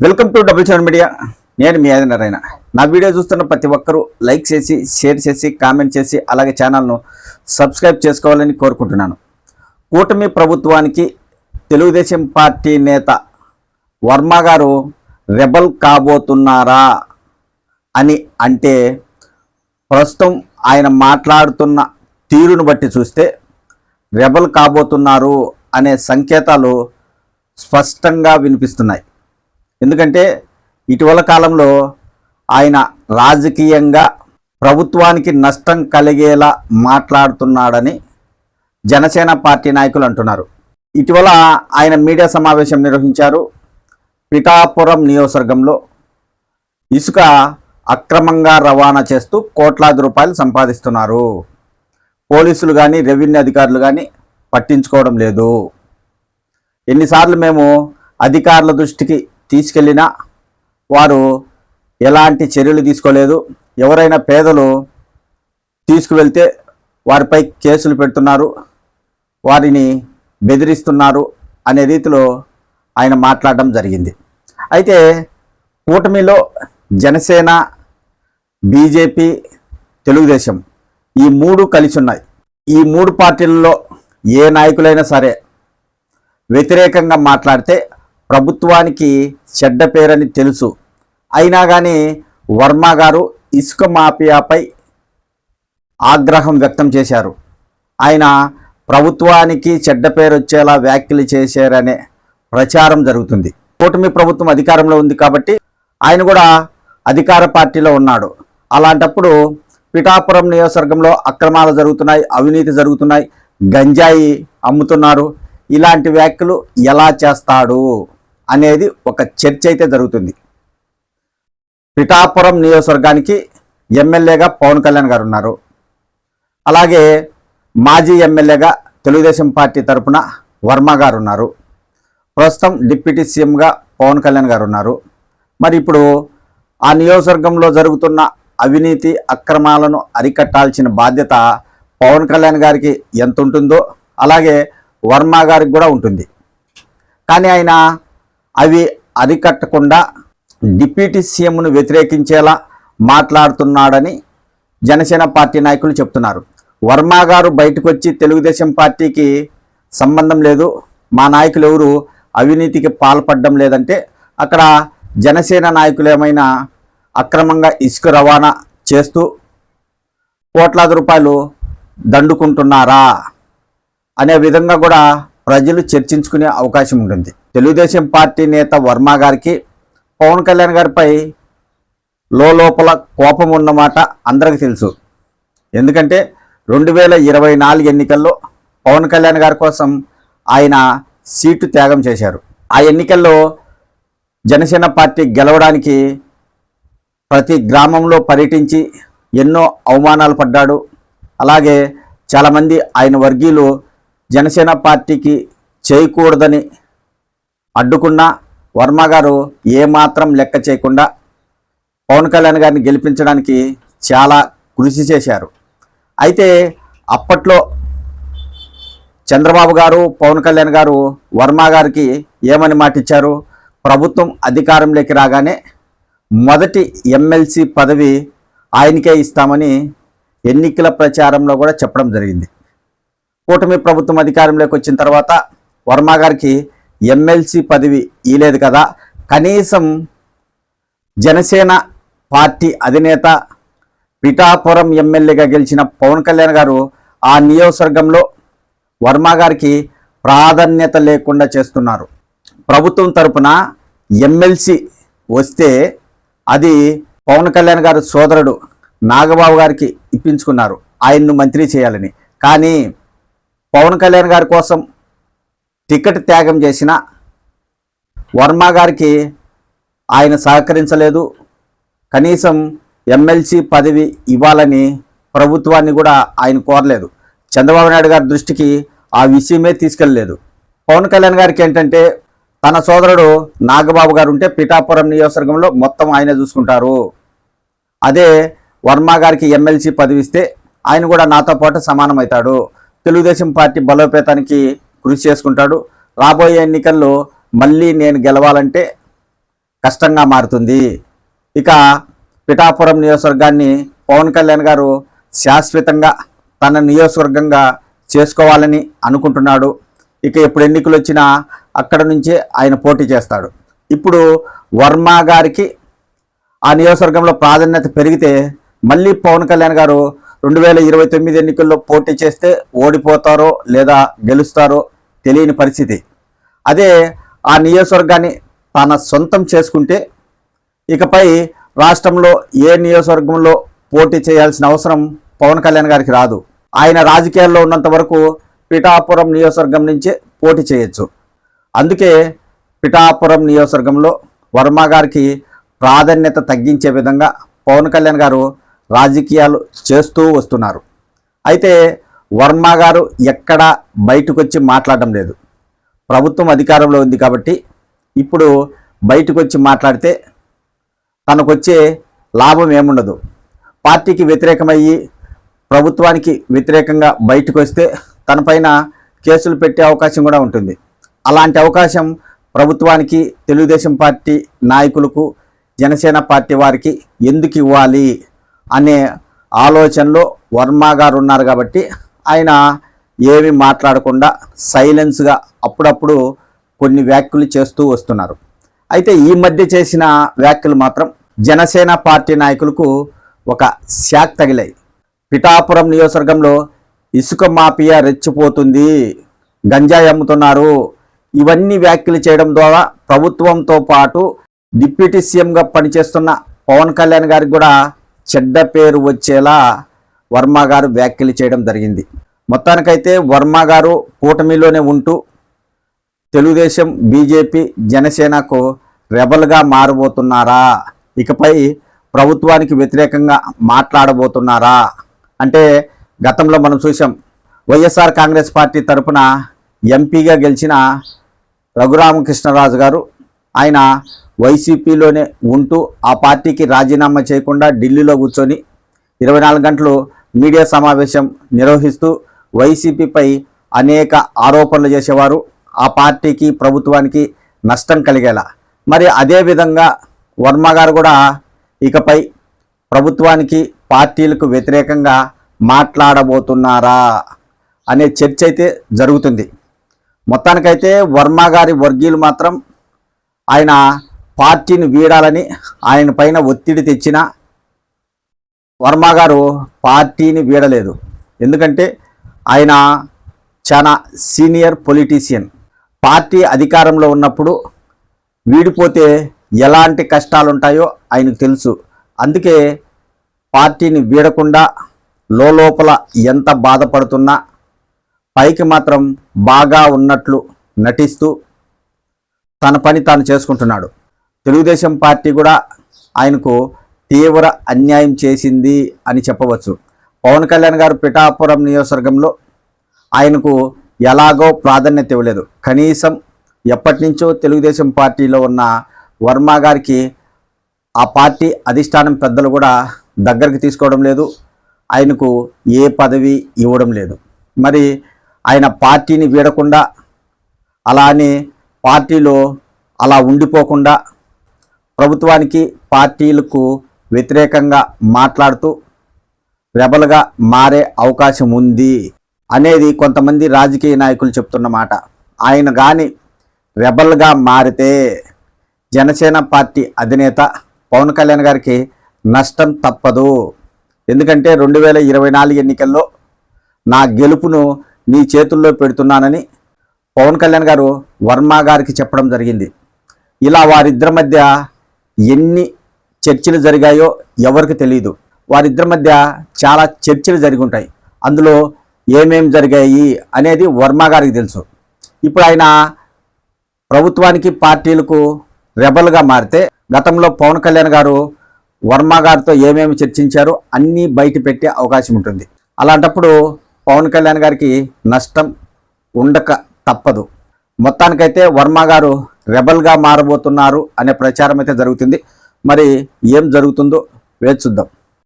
Welcome to double seven media. నేను మీ ఆది నారాయణ. నా వీడియో చూస్తున్న ప్రతి ఒక్కరూ లైక్ చేసి షేర్ చేసి కామెంట్ చేసి అలాగే ఛానల్ను సబ్స్క్రైబ్ చేసుకోవాలని కోరుకుంటున్నాను. కూటమి ప్రభుత్వానికి తెలుగుదేశం పార్టీ నేత వర్మ గారు రెబల్ కాబోతున్నారా అని అంటే ప్రస్తుతం ఆయన మాట్లాడుతున్న తీరును బట్టి చూస్తే రెబల్ కాబోతున్నారు అనే సంకేతాలు స్పష్టంగా వినిపిస్తున్నాయి. ఎందుకంటే ఇటీవల కాలంలో ఆయన రాజకీయంగా ప్రభుత్వానికి నష్టం కలిగేలా మాట్లాడుతున్నాడని జనసేన పార్టీ నాయకులు అంటున్నారు. ఇటీవల ఆయన మీడియా సమావేశం నిర్వహించారు పిఠాపురం నియోజకవర్గంలో. ఇసుక అక్రమంగా రవాణా చేస్తూ కోట్లాది రూపాయలు సంపాదిస్తున్నారు. పోలీసులు కానీ రెవెన్యూ అధికారులు కానీ పట్టించుకోవడం లేదు. ఎన్నిసార్లు మేము అధికారుల దృష్టికి తీసుకెళ్ళినా వారు ఎలాంటి చర్యలు తీసుకోలేదు. ఎవరైనా పేదలు తీసుకువెళ్తే వారిపై కేసులు పెడుతున్నారు. వారిని బెదిరిస్తున్నారు అనే రీతిలో ఆయన మాట్లాడడం జరిగింది. అయితే కూటమిలో జనసేన బీజేపీ తెలుగుదేశం ఈ మూడు కలిసి ఉన్నాయి ఈ మూడు పార్టీలలో ఏ నాయకులైనా సరే వ్యతిరేకంగా మాట్లాడితే ప్రభుత్వానికి చెడ్డ పేరని తెలుసు. అయినా కానీ వర్మ గారు ఇసుక మాఫియాపై ఆగ్రహం వ్యక్తం చేశారు. ఆయన ప్రభుత్వానికి చెడ్డ పేరు వచ్చేలా వ్యాఖ్యలు చేశారనే ప్రచారం జరుగుతుంది. కూటమి ప్రభుత్వం అధికారంలో ఉంది కాబట్టి ఆయన కూడా అధికార పార్టీలో ఉన్నాడు. అలాంటప్పుడు పిఠాపురం నియోజకవర్గంలో అక్రమాలు జరుగుతున్నాయి అవినీతి జరుగుతున్నాయి గంజాయి అమ్ముతున్నారు. ఇలాంటి వ్యాఖ్యలు ఎలా చేస్తాడు? అనేది ఒక చర్చ అయితే జరుగుతుంది. పిఠాపురం నియోజకవర్గానికి ఎమ్మెల్యేగా పవన్ కళ్యాణ్ గారు ఉన్నారు. అలాగే మాజీ ఎమ్మెల్యేగా తెలుగుదేశం పార్టీ తరపున వర్మ గారు ఉన్నారు. ప్రస్తుతం డిప్యూటీ సీఎంగా పవన్ కళ్యాణ్ గారు ఉన్నారు. మరి ఇప్పుడు ఆ నియోజకవర్గంలో జరుగుతున్న అవినీతి అక్రమాలను అరికట్టాల్సిన బాధ్యత పవన్ కళ్యాణ్ గారికి ఎంత ఉంటుందో అలాగే వర్మ గారికి కూడా ఉంటుంది. కానీ ఆయన అవి అరికట్టకుండా డిప్యూటీ సీఎంను వ్యతిరేకించేలా మాట్లాడుతున్నాడని జనసేన పార్టీ నాయకులు చెప్తున్నారు. వర్మ గారు బయటకు వచ్చి తెలుగుదేశం పార్టీకి సంబంధం లేదు. మా నాయకులు ఎవరు? అవినీతికి పాల్పడడం లేదంటే అక్కడ జనసేన నాయకులు ఏమైనా అక్రమంగా ఇసుక రవాణా చేస్తూ కోట్లాది రూపాయలు దండుకుంటున్నారా? అనే విధంగా కూడా ప్రజలు చర్చించుకునే అవకాశం ఉంటుంది. తెలుగుదేశం పార్టీ నేత వర్మ గారికి పవన్ కళ్యాణ్ గారిపై లోపల కోపం ఉన్నమాట అందరికీ తెలుసు. ఎందుకంటే రెండు వేల ఇరవై నాలుగు ఎన్నికల్లో పవన్ కళ్యాణ్ గారి కోసం ఆయన సీటు త్యాగం చేశారు. ఆ ఎన్నికల్లో జనసేన పార్టీ గెలవడానికి ప్రతి గ్రామంలో పర్యటించి ఎన్నో అవమానాలు పడ్డాడు. అలాగే చాలామంది ఆయన వర్గీయులు జనసేన పార్టీకి చేయకూడదని అడ్డుకున్న వర్మ గారు ఏమాత్రం లెక్క చేయకుండా పవన్ కళ్యాణ్ గారిని గెలిపించడానికి చాలా కృషి చేశారు. అయితే అప్పట్లో చంద్రబాబు గారు పవన్ కళ్యాణ్ గారు వర్మ గారికి ఏమని మాటిచ్చారు? ప్రభుత్వం అధికారంలోకి రాగానే మొదటి ఎమ్మెల్సీ పదవి ఆయనకే ఇస్తామని ఎన్నికల ప్రచారంలో కూడా చెప్పడం జరిగింది. కూటమి ప్రభుత్వం అధికారంలోకి వచ్చిన తర్వాత వర్మ గారికి ఎమ్మెల్సీ పదవి ఇలేదు కదా. కనీసం జనసేన పార్టీ అధినేత పిఠాపురం ఎమ్మెల్యేగా గెలిచిన పవన్ కళ్యాణ్ గారు ఆ నియోజకవర్గంలో వర్మ గారికి ప్రాధాన్యత లేకుండా చేస్తున్నారు. ప్రభుత్వం తరపున ఎమ్మెల్సీ వస్తే అది పవన్ కళ్యాణ్ గారు సోదరుడు నాగబాబు గారికి ఇప్పించుకున్నారు. ఆయన్ను మంత్రి చేయాలని. కానీ పవన్ కళ్యాణ్ గారి కోసం టికెట్ త్యాగం చేసిన వర్మ గారికి ఆయన సహకరించలేదు. కనీసం ఎమ్మెల్సీ పదవి ఇవ్వాలని ప్రభుత్వాన్ని కూడా ఆయన కోరలేదు. చంద్రబాబు నాయుడు గారి దృష్టికి ఆ విషయమే తీసుకెళ్ళలేదు పవన్ కళ్యాణ్ గారికి ఏంటంటే తన సోదరుడు నాగబాబు గారు ఉంటే పిఠాపురం నియోజకవర్గంలో మొత్తం ఆయనే చూసుకుంటారు. అదే వర్మ గారికి ఎమ్మెల్సీ పదవిస్తే ఆయన కూడా నాతో పాటు సమానమవుతాడు. తెలుగుదేశం పార్టీ బలోపేతానికి కృషి చేసుకుంటాడు. రాబోయే ఎన్నికల్లో మళ్ళీ నేను గెలవాలంటే కష్టంగా మారుతుంది. ఇక పిఠాపురం నియోజకవర్గాన్ని పవన్ కళ్యాణ్ గారు శాశ్వతంగా తన నియోజకవర్గంగా చేసుకోవాలని అనుకుంటున్నాడు. ఇక ఎప్పుడు ఎన్నికలు వచ్చినా అక్కడ నుంచే ఆయన పోటీ చేస్తాడు. ఇప్పుడు వర్మ గారికి ఆ నియోజకవర్గంలో ప్రాధాన్యత పెరిగితే మళ్ళీ పవన్ కళ్యాణ్ గారు రెండు వేల ఇరవై తొమ్మిది ఎన్నికల్లో పోటీ చేస్తే ఓడిపోతారో లేదా గెలుస్తారో తెలియని పరిస్థితి. అదే ఆ నియోజకవర్గాన్ని తన సొంతం చేసుకుంటే ఇకపై రాష్ట్రంలో ఏ నియోజకవర్గంలో పోటీ చేయాల్సిన అవసరం పవన్ కళ్యాణ్ గారికి రాదు. ఆయన రాజకీయాల్లో ఉన్నంత వరకు పిఠాపురం నియోజకవర్గం నుంచే పోటీ చేయొచ్చు. అందుకే పిఠాపురం నియోజకవర్గంలో వర్మ గారికి ప్రాధాన్యత తగ్గించే విధంగా పవన్ కళ్యాణ్ గారు రాజకీయాలు చేస్తూ వస్తున్నారు. అయితే వర్మ గారు ఎక్కడా బయటకు వచ్చి మాట్లాడడం లేదు. ప్రభుత్వం అధికారంలో ఉంది కాబట్టి ఇప్పుడు బయటకు వచ్చి మాట్లాడితే తనకొచ్చే లాభం ఏముండదు. పార్టీకి వ్యతిరేకమయ్యి ప్రభుత్వానికి వ్యతిరేకంగా బయటకు వస్తే తనపైన కేసులు పెట్టే అవకాశం కూడా ఉంటుంది. అలాంటి అవకాశం ప్రభుత్వానికి తెలుగుదేశం పార్టీ నాయకులకు జనసేన పార్టీ వారికి ఎందుకు ఇవ్వాలి అనే ఆలోచనలో వర్మ గారు ఉన్నారు కాబట్టి ఆయన ఏమి మాట్లాడకుండా సైలెన్స్గా అప్పుడప్పుడు కొన్ని వ్యాఖ్యలు చేస్తూ వస్తున్నారు. అయితే ఈ మధ్య చేసిన వ్యాఖ్యలు మాత్రం జనసేన పార్టీ నాయకులకు ఒక శాక్ తగిలాయి. పిఠాపురం నియోజకవర్గంలో ఇసుక మాఫియా రెచ్చిపోతుంది గంజాయి అమ్ముతున్నారు. ఇవన్నీ వ్యాఖ్యలు చేయడం ద్వారా ప్రభుత్వంతో పాటు డిప్యూటీ సీఎంగా పనిచేస్తున్న పవన్ కళ్యాణ్ గారికి కూడా చెడ్డ పేరు వచ్చేలా వర్మ గారు వ్యాఖ్యలు చేయడం జరిగింది. మొత్తానికైతే వర్మ గారు కూటమిలోనే ఉంటూ తెలుగుదేశం బీజేపీ జనసేనకు రెబల్గా మారబోతున్నారా? ఇకపై ప్రభుత్వానికి వ్యతిరేకంగా మాట్లాడబోతున్నారా? అంటే గతంలో మనం చూసాం వైఎస్ఆర్ కాంగ్రెస్ పార్టీ తరపున ఎంపీగా గెలిచిన రఘురామకృష్ణరాజు గారు ఆయన వైసీపీలోనే ఉంటూ ఆ పార్టీకి రాజీనామా చేయకుండా ఢిల్లీలో కూర్చొని ఇరవై నాలుగు గంటలు మీడియా సమావేశం నిర్వహిస్తూ వైసీపీపై అనేక ఆరోపణలు చేసేవారు. ఆ పార్టీకి ప్రభుత్వానికి నష్టం కలిగేలా. మరి అదే విధంగా వర్మ గారు కూడా ఇకపై ప్రభుత్వానికి పార్టీలకు వ్యతిరేకంగా మాట్లాడబోతున్నారా అనే చర్చ అయితే జరుగుతుంది. మొత్తానికైతే వర్మ గారి వర్గీయులు మాత్రం ఆయన పార్టీని వీడాలని ఆయన పైన ఒత్తిడి తెచ్చిన వర్మ గారు పార్టీని వీడలేదు. ఎందుకంటే ఆయన చాలా సీనియర్ పొలిటీషియన్. పార్టీ అధికారంలో ఉన్నప్పుడు వీడిపోతే ఎలాంటి కష్టాలు ఉంటాయో ఆయనకు తెలుసు. అందుకే పార్టీని వీడకుండా లోపల ఎంత బాధపడుతున్నా పైకి మాత్రం బాగా ఉన్నట్లు నటిస్తూ తన పని తాను చేసుకుంటున్నాడు. తెలుగుదేశం పార్టీ కూడా ఆయనకు తీవ్ర అన్యాయం చేసింది అని చెప్పవచ్చు. పవన్ కళ్యాణ్ గారు పిఠాపురం నియోజకవర్గంలో ఆయనకు ఎలాగో ప్రాధాన్యత ఇవ్వలేదు. కనీసం ఎప్పటి నుంచో తెలుగుదేశం పార్టీలో ఉన్న వర్మ గారికి ఆ పార్టీ అధిష్టానం పెద్దలు కూడా దగ్గరికి తీసుకోవడం లేదు. ఆయనకు ఏ పదవి ఇవ్వడం లేదు. మరి ఆయన పార్టీని వీడకుండా అలానే పార్టీలో అలా ఉండిపోకుండా ప్రభుత్వానికి పార్టీలకు వ్యతిరేకంగా మాట్లాడుతూ రెబల్గా మారే అవకాశం ఉంది అనేది కొంతమంది రాజకీయ నాయకులు చెప్తున్నమాట ఆయన కానీ రెబల్గా మారితే జనసేన పార్టీ అధినేత పవన్ కళ్యాణ్ గారికి నష్టం తప్పదు. ఎందుకంటే రెండు వేల ఇరవై నాలుగు ఎన్నికల్లో నా గెలుపును నీ చేతుల్లో పెడుతున్నానని పవన్ కళ్యాణ్ గారు వర్మ గారికి చెప్పడం జరిగింది. ఇలా వారిద్దరి మధ్య ఎన్ని చర్చలు జరిగాయో ఎవరికి తెలియదు వారిద్దరి మధ్య చాలా చర్చలు జరిగి ఉంటాయి అందులో ఏమేమి జరిగాయి అనేది వర్మ గారికి తెలుసు. ఇప్పుడు ఆయన ప్రభుత్వానికి పార్టీలకు రెబల్గా మారితే గతంలో పవన్ కళ్యాణ్ గారు వర్మ గారితో ఏమేమి చర్చించారో అన్నీ బయట పెట్టే అవకాశం ఉంటుంది. అలాంటప్పుడు పవన్ కళ్యాణ్ గారికి నష్టం ఉండక తప్పదు. మొత్తానికైతే వర్మ గారు రెబల్గా మారబోతున్నారు అనే ప్రచారం అయితే జరుగుతుంది. మరి ఏం జరుగుతుందో వేచి చూద్దాం